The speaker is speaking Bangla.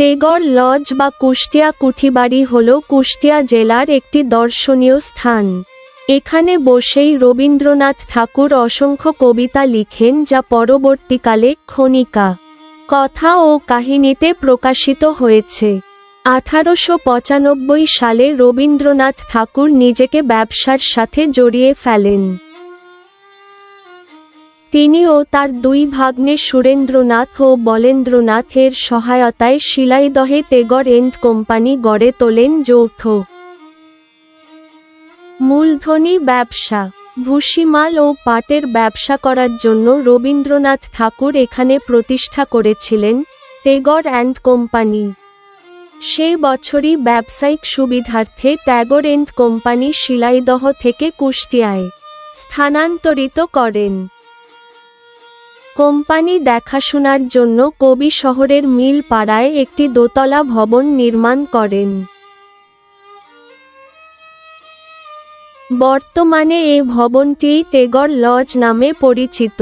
টেগর লজ বা কুষ্টিয়া কুঠিবাড়ি হল কুষ্টিয়া জেলার একটি দর্শনীয় স্থান। এখানে বসেই রবীন্দ্রনাথ ঠাকুর অসংখ্য কবিতা লিখেন যা পরবর্তীকালে খনিকা কথা ও কাহিনীতে প্রকাশিত হয়েছে। আঠারোশো পঁচানব্বই সালে রবীন্দ্রনাথ ঠাকুর নিজেকে ব্যবসার সাথে জড়িয়ে ফেলেন। তিনি ও তার দুই ভাগ্নে সুরেন্দ্রনাথ ও বলেন্দ্রনাথের সহায়তায় শিলাইদহে টেগর এন্ড কোম্পানি গড়ে তোলেন যৌথ। মূলধনী ব্যবসা, ভুসিমাল ও পাটের ব্যবসা করার জন্য রবীন্দ্রনাথ ঠাকুর এখানে প্রতিষ্ঠা করেছিলেন টেগর অ্যান্ড কোম্পানি। সেই বছরই ব্যবসায়িক সুবিধার্থে ট্যাগর এন্ড কোম্পানি শিলাইদহ থেকে কুষ্টিয়ায় স্থানান্তরিত করেন। কোম্পানি দেখাশোনার জন্য কবি শহরের মিল পাড়ায় একটি দোতলা ভবন নির্মাণ করেন। বর্তমানে এই ভবনটি টেগর লজ নামে পরিচিত।